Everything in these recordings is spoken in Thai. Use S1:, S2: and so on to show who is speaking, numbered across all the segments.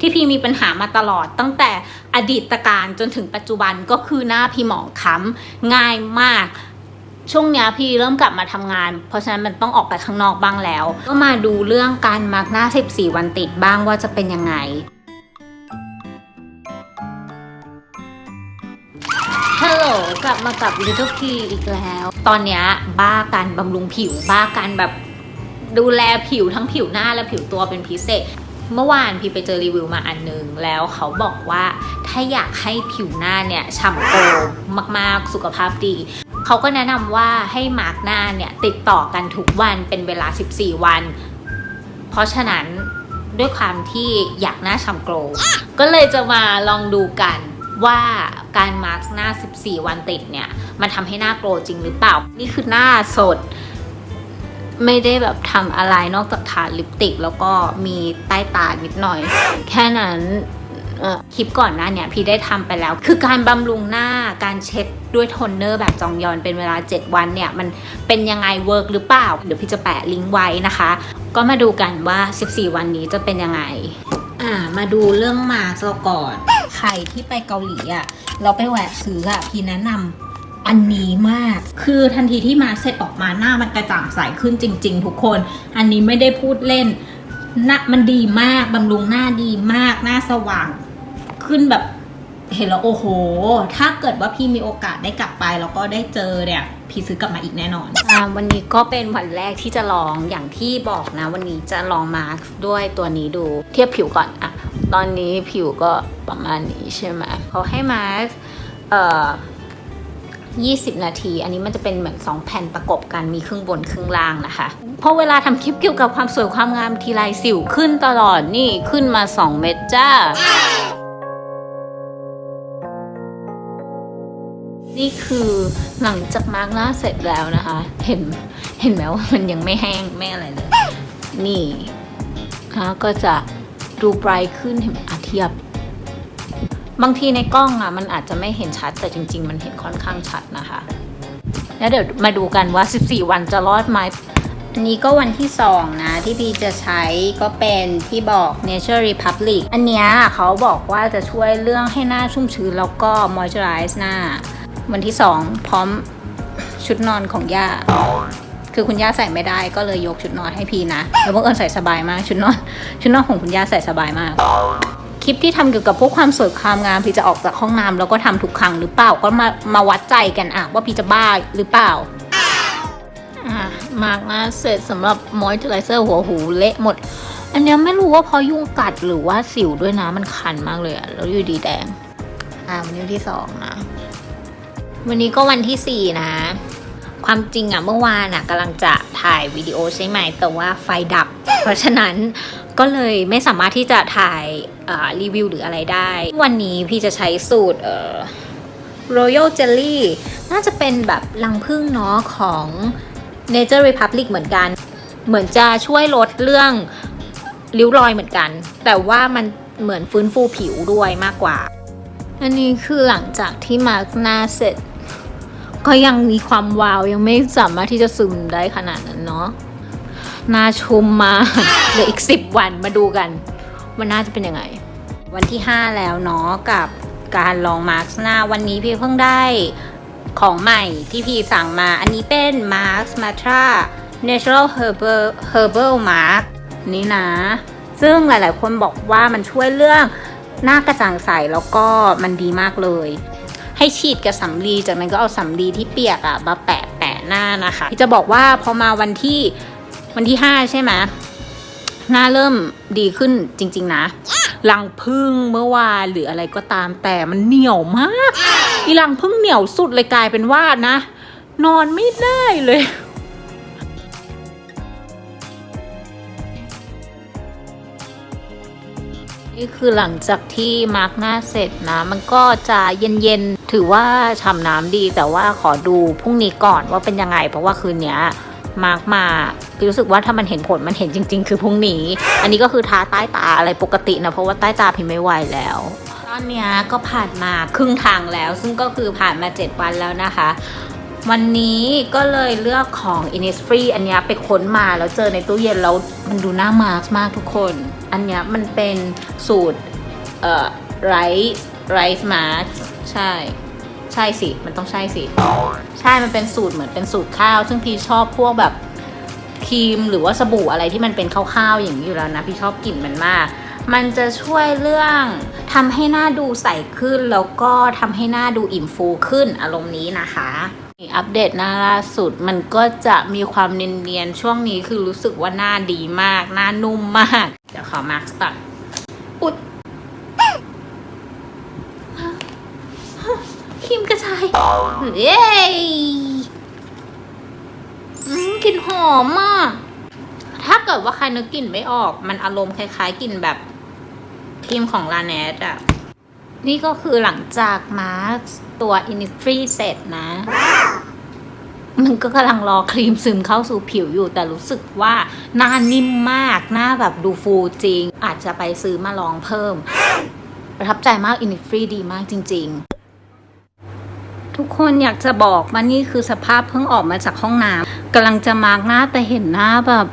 S1: ที่พีมีปัญหามาตลอดตั้งแต่อดีตการจนถึงปัจจุบันก็คือหน้าพีหมองค้ำง่ายมากช่วงนี้พี่เริ่มกลับมาทำงาน เพราะฉะนั้นมันต้องออกไปข้างนอกบ้างแล้ว ก็มาดูเรื่องการมาร์กหน้า 14 วันติดบ้างว่าจะเป็นยังไง ฮัลโหลกลับมากับ Little P อีกแล้ว ตอนนี้บ้าการบำรุงผิว บ้าการแบบดูแลผิวทั้งผิวหน้าและผิวตัวเป็นพิเศษ เมื่อวานพี่ไปเจอรีวิวมาอันนึง แล้วเขาบอกว่าถ้าอยากให้ผิวหน้าเนี่ยฉ่ำโกลมากๆสุขภาพดี เขาก็แนะนำว่าให้มาร์กหน้าเนี่ยติดต่อกันทุกวันเป็นเวลา 14 วัน เพราะฉะนั้นด้วยความที่อยากหน้าฉ่ำโกลว์ก็เลยจะมาลองดูกันว่าการมาร์กหน้า 14 วันติดเนี่ย มันทำให้หน้าโกลว์จริงหรือเปล่า นี่คือหน้าสด ไม่ได้แบบทำอะไรนอกจากทาลิปติก แล้วก็มีใต้ตานิดหน่อย แค่นั้นคลิปก่อนหน้าเนี่ยพี่ได้ทำไปแล้ว คือการบำรุงหน้าการเช็ดด้วยโทนเนอร์แบบจองยอนเป็นเวลา 7 วันเนี่ย มันเป็นยังไงเวิร์กหรือเปล่า เดี๋ยวพี่จะแปะลิงก์ไว้นะคะ ก็มาดูกันว่า 14 วันนี้จะเป็นยังไง อ่ามาดูเรื่องมาสก์ก่อน ใครที่ไปเกาหลีอะเราไปแหวกซื้ออะพี่แนะนำ อันนี้มาก คือทันทีที่มาเสร็จออกมาหน้ามันกระจ่างใสขึ้นจริง ๆ ทุกคน อันนี้ไม่ได้พูดเล่นหน้ามันดีมากบำรุงหน้าดีมาก หน้าสว่าง ขึ้นแบบเห็นแล้วโอ้โห ถ้าเกิดว่าพี่มีโอกาสได้กลับไป แล้วก็ได้เจอเนี่ย พี่ซื้อกลับมาอีกแน่นอนอวันนี้ก็เป็นวันแรกที่จะลองอย่างที่บอกนะ วันนี้จะลองมาร์คด้วยตัวนี้ดูเทียบผิวก่อนอะตอนนี้ผิวก็ประมาณนี้ใช่ไหมเขาให้มาร์คเอ่อ 20 นาที อันนี้มันจะเป็นเหมือน 2 แผ่นประกบกันมีครึ่งบนครึ่งล่างนะคะ เพราะเวลาทำคลิปเกี่ยวกับความสวยความงามทีไรสิวขึ้นตลอดนี่ขึ้นมา 2 เม็ดจ้า นี่คือหลังจากมาร์กหน้าเสร็จแล้วนะคะ เห็นเห็นไหมว่ามันยังไม่แห้งไม่อะไรเลย นี่นะก็จะดูไบรท์ขึ้นเห็นอะเทียบ บางทีในกล้องอะมันอาจจะไม่เห็นชัดแต่จริง ๆ มันเห็นค่อนข้างชัดนะคะ แล้วเดี๋ยวมาดูกันว่า 14 วันจะรอดไหมอันนี้ก็วันที่2นะที่พี่จะใช้ก็เป็นที่บอก Nature Republic อันเนี้ยเขาบอกว่าจะช่วยเรื่องให้หน้าชุ่มชื้นแล้วก็ moisturize หน้า วันที่ 2 พร้อมชุดนอนของย่าคือคุณย่าใส่ไม่ได้ก็เลยยกชุดนอนให้พีนะ แล้วบังเอิญใส่สบายมากชุดนอน ชุดนอนของคุณย่าใส่สบายมาก ลิปที่ทำเกี่ยวกับพวกความสวยความงามพี่จะออกจากห้องน้ำแล้วก็ทำทุกครั้งหรือเปล่าก็มามาวัดใจกันอะว่าพี่จะบ้าหรือเปล่าอะมากนะเสร็จสำหรับมอยเจอไรเซอร์หัวหูเละหมด อันเนี้ยไม่รู้ว่าเพราะยุงกัดหรือว่าสิวด้วยนะมันคันมากเลยอะแล้วอยู่ดีแดง อ่าวันนี้วันที่สองนะ วันนี้ก็วันที่สี่นะ ความจริงอะเมื่อวานอะกำลังจะถ่ายวิดีโอใช่ไหมแต่ว่าไฟดับ เพราะฉะนั้นก็เลยไม่สามารถที่จะถ่ายอ่า รีวิวหรืออะไรได้ วันนี้พี่จะใช้สูตรเอ่อ Royal Jelly น่าจะเป็นแบบรังผึ้งเนาะของ Nature Republic เหมือนกัน เหมือนจะช่วยลดเรื่องริ้วรอยเหมือนกัน แต่ว่ามันเหมือนฟื้นฟูผิวด้วยมากกว่า อันนี้คือหลังจากที่มาร์กหน้าเสร็จ ก็ยังมีความวาวยังไม่สามารถที่จะซึมได้ขนาดนั้นเนาะหน้าชุมมาเหลืออีก10วันมาดูกัน ว่าน่าจะเป็นยังไง วันที่ 5 แล้วเนาะกับการลองมาร์กหน้าวันนี้พี่เพิ่งได้ของใหม่ที่พี่สั่งมาอันนี้เป็น Mask Matra Natural Herbal Herbal Mask นี่นะ ซึ่งหลายๆ คนบอกว่ามันช่วยเรื่องหน้ากระจ่างใสแล้วก็มันดีมากเลย ให้ฉีดกับสำลีจากนั้นก็เอาสำลีที่เปียกอะมาแปะแปะหน้านะคะ จะบอกว่าพอมาวันที่วันที่ห้าใช่ไหม หน้าเริ่มดีขึ้นจริง ๆ นะรังพึ่งเมื่อวานหรืออะไรก็ตามแต่มันเหนียวมากอีรังพึ่งเหนียวสุดเลยกลายเป็นว่านะ นอนไม่ได้เลยนี่คือหลังจากที่มาร์กหน้าเสร็จนะ มันก็จะเย็นๆ ถือว่าฉ่ำน้ำดีแต่ว่าขอดูพรุ่งนี้ก่อนว่าเป็นยังไง เพราะว่าคืนเนี้ยมาร์กมา พี่รู้สึกว่าถ้ามันเห็นผลมันเห็นจริง ๆ คือพรุ่งนี้ อันนี้ก็คือทาใต้ตาอะไรปกตินะเพราะว่าใต้ตาพี่ไม่ไหวแล้วตอนเนี้ยก็ผ่านมาครึ่งทางแล้ว ซึ่งก็คือผ่านมา 7 วันแล้วนะคะ วันนี้ก็เลยเลือกของ Innisfree อันนี้ไปค้นมาแล้วเจอในตู้เย็นแล้วมันดูน่ามาร์กมากทุกคน อันนี้มันเป็นสูตรเอ่อไรซ์ไรซ์มาร์ใช่ใช่สิ มันต้องใช่สิ ใช่มันเป็นสูตรเหมือนเป็นสูตรข้าว ซึ่งพี่ชอบพวกแบบ ครีมหรือว่าสบู่อะไรที่มันเป็นข้าวๆอย่างนี้อยู่แล้วนะ พี่ชอบกลิ่นมันมาก มันจะช่วยเรื่องทำให้หน้าดูใสขึ้น แล้วก็ทำให้หน้าดูอิ่มฟูขึ้นอารมณ์นี้นะคะอัปเดตหน้าล่าสุดมันก็จะมีความเนียนๆช่วงนี้คือรู้สึกว่าหน้าดีมาก หน้านุ่มมาก เดี๋ยวขอมาร์คตัดอุดครีมกระชายเย้ กลิ่นหอมมาก ถ้าเกิดว่าใครนึกกลิ่นไม่ออก มันอารมณ์คล้ายๆกลิ่นแบบครีมของลาเนสอะนี่ก็คือหลังจากมาร์ตัว Innisfree เสร็จนะ มันก็กำลังรอครีมซึมเข้าสู่ผิวอยู่ แต่รู้สึกว่าหน้านิ่มมาก หน้าแบบดูฟูจริง อาจจะไปซื้อมาลองเพิ่ม ประทับใจมาก Innisfree ดีมากจริง ๆ ทุกคนอยากจะบอกว่านี่คือสภาพเพิ่งออกมาจากห้องน้ำกำลังจะมาร์กหน้าแต่เห็นหน้าแบบ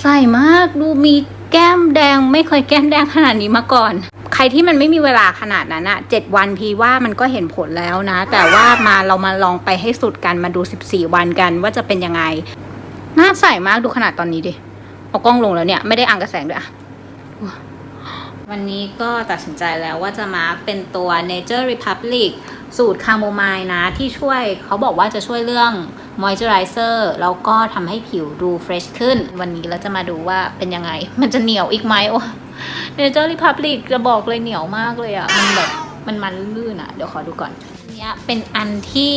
S1: ใสมากดูมีแก้มแดงไม่เคยแก้มแดงขนาดนี้มาก่อน ใครที่มันไม่มีเวลาขนาดนั้นอะเจ็ดวันพีว่ามันก็เห็นผลแล้วนะ แต่ว่ามาเรามาลองไปให้สุดกันมาดู 14 วันกันว่าจะเป็นยังไง หน้าใสมากดูขนาดตอนนี้ดิเอากล้องลงแล้วเนี่ยไม่ได้อ่างกระแสงด้วยอะวันนี้ก็ตัดสินใจแล้วว่าจะมาเป็นตัว Nature Republic สูตรคาโมไมล์นะที่ช่วยเขาบอกว่าจะช่วยเรื่อง Moisturizer แล้วก็ทำให้ผิวดูเฟรชขึ้น วันนี้เราจะมาดูว่าเป็นยังไง มันจะเหนียวอีกไหมโอ้ Nature Republic จะบอกเลยเหนียวมากเลยอะ่ะมันแบบมันมันลื่นอะ่ะเดี๋ยวขอดูก่อนอันเนี้ยเป็นอันที่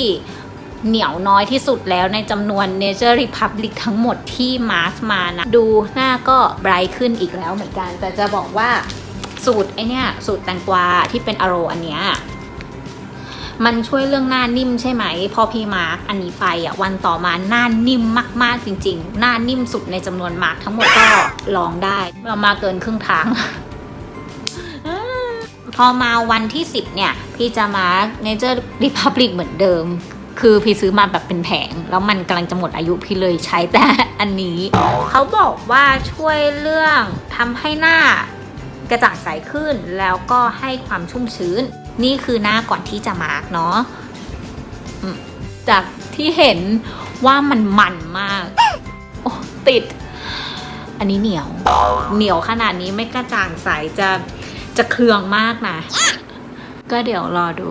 S1: เหนียวน้อยที่สุดแล้วในจำนวน Nature Republic ทั้งหมดที่มาสมานะ ดูหน้าก็ไบรท์ขึ้นอีกแล้วเหมือนกัน แต่จะบอกว่าสูตรไอเนี้ยสูตรแตงกวาที่เป็นอโรอันเนี้ย มันช่วยเรื่องหน้านิ่มใช่ไหม พอพี่มาร์กอันนี้ไปอะวันต่อมาหน้านิ่มมากๆจริง ๆ หน้านิ่มสุดในจำนวนมาร์กทั้งหมดก็ลองได้เรามาเกินครึ่งทางพอมาวันที่ 10 เนี่ย พี่จะมาร์ก Nature Republic เหมือนเดิม คือพี่ซื้อมาแบบเป็นแผง แล้วมันกำลังจะหมดอายุพี่เลยใช้แต่อันนี้ เขาบอกว่าช่วยเรื่องทำให้หน้ากระจ่างใสขึ้น แล้วก็ให้ความชุ่มชื้น นี่คือหน้าก่อนที่จะมาร์กเนาะจากที่เห็นว่ามันมันมากโอ้ติด อันนี้เหนียว เหนียวขนาดนี้ไม่กระจ่างใสจะจะเคืองมากนะ ก็เดี๋ยวรอดู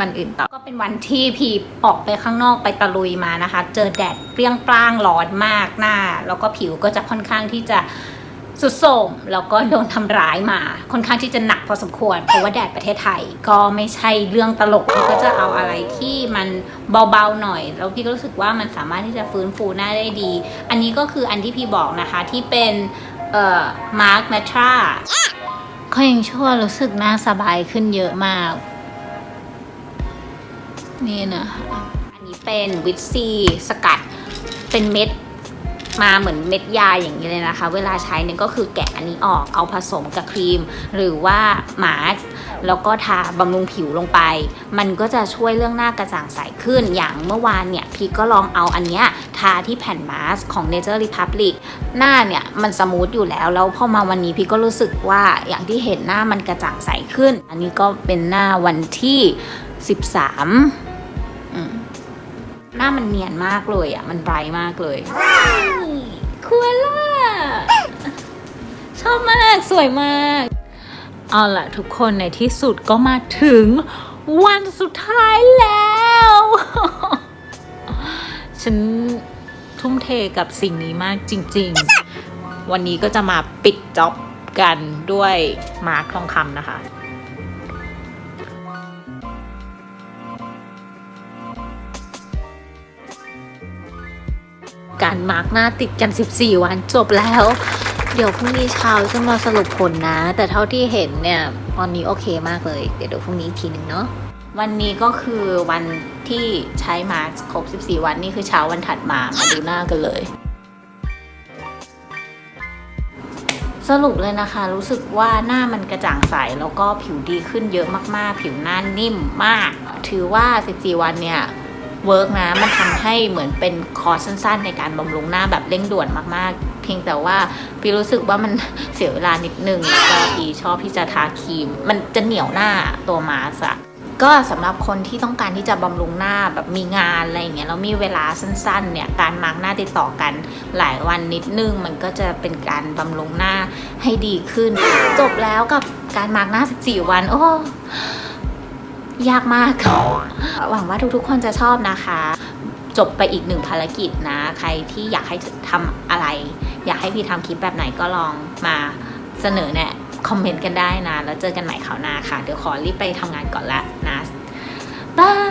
S1: วันอื่นต่อ ก็เป็นวันที่พีออกไปข้างนอกไปตะลุยมานะคะ เจอแดดเปรี้ยงปร้างร้อนมากหน้า แล้วก็ผิวก็จะค่อนข้างที่จะ สุดโสมแล้วก็โดนทำร้ายมา ค่อนข้างที่จะหนักพอสมควร เพราะว่าแดดประเทศไทยก็ไม่ใช่เรื่องตลกพี่ก็จะเอาอะไรที่มันเบาๆหน่อย แล้วพี่ก็รู้สึกว่ามันสามารถที่จะฟื้นฟูหน้าได้ดี อันนี้ก็คืออันที่พี่บอกนะคะที่เป็นเอ่อมาร์คแมทราก็ยังชั่วรู้สึกหน้าสบายขึ้นเยอะมาก นี่นะคะอันนี้เป็นวิตซีสกัดเป็นเม็ด มาเหมือนเม็ดยาอย่างนี้เลยนะคะ เวลาใช้เนี่ยก็คือแกะอันนี้ออกเอาผสมกับครีม หรือว่ามาสก์แล้วก็ทาบำรุงผิวลงไป มันก็จะช่วยเรื่องหน้ากระจ่างใสขึ้น อย่างเมื่อวานเนี่ยพี่ก็ลองเอาอันเนี้ยทาที่แผ่นมาสก์ของ Nature Republic หน้าเนี่ยมันสมูทอยู่แล้ว แล้วพอมาวันนี้พี่ก็รู้สึกว่าอย่างที่เห็นหน้ามันกระจ่างใสขึ้น อันนี้ก็เป็นหน้าวันที่ 13อืมหน้ามันเนียนมากเลยอะ มันไบรท์มากเลย คูล่า ชอบมากสวยมาก เอาล่ะทุกคนในที่สุดก็มาถึงวันสุดท้ายแล้ว ฉันทุ่มเทกับสิ่งนี้มากจริง ๆ วันนี้ก็จะมาปิดจ็อบกันด้วยมาร์คทองคำนะคะ การมาร์กหน้าติดกัน 14 วันจบแล้ว เดี๋ยวพรุ่งนี้เช้าจะมาสรุปผลนะ แต่เท่าที่เห็นเนี่ยตอนนี้โอเคมากเลย เดี๋ยวดี๋ยวพรุ่งนี้ทีนึงเนาะวันนี้ก็คือวันที่ใช้มาร์กครบ 14 วันนี่คือเช้าวันถัดมามาดูหน้ากันเลยสสรุปเลยนะคะ รู้สึกว่าหน้ามันกระจ่างใส แล้วก็ผิวดีขึ้นเยอะมากๆ ผิวหน้านิ่มมาก ถือว่า 14 วันเนี่ย เวิร์กนะ มันทำให้เหมือนเป็นคอร์สสั้น ๆ ในการบำรุงหน้าแบบเร่งด่วนมากๆ เพียงแต่ว่าพี่รู้สึกว่ามันเสียเวลานิดนึงก็พี่ชอบที่จะทาครีม มันจะเหนียวหน้าตัวมาสอะก็สำหรับคนที่ต้องการที่จะบำรุงหน้าแบบมีงานอะไรอย่างเงี้ยแล้วมีเวลาสั้นๆเนี่ยการมาร์กหน้าติดต่อกันหลายวันนิดนึง มันก็จะเป็นการบำรุงหน้าให้ดีขึ้น จบแล้วกับการมาร์กหน้า 14 วัน โอ้ ยากมาก หวังว่าทุกๆ คนจะชอบนะคะ จบไปอีกหนึ่งภารกิจนะ ใครที่อยากให้ทำอะไร อยากให้พี่ทำคลิปแบบไหนก็ลองมาเสนอแนะคอมเมนต์กันได้นะ แล้วเจอกันใหม่คราวหน้าค่ะ เดี๋ยวขอรีบไปทำงานก่อนละนะบาย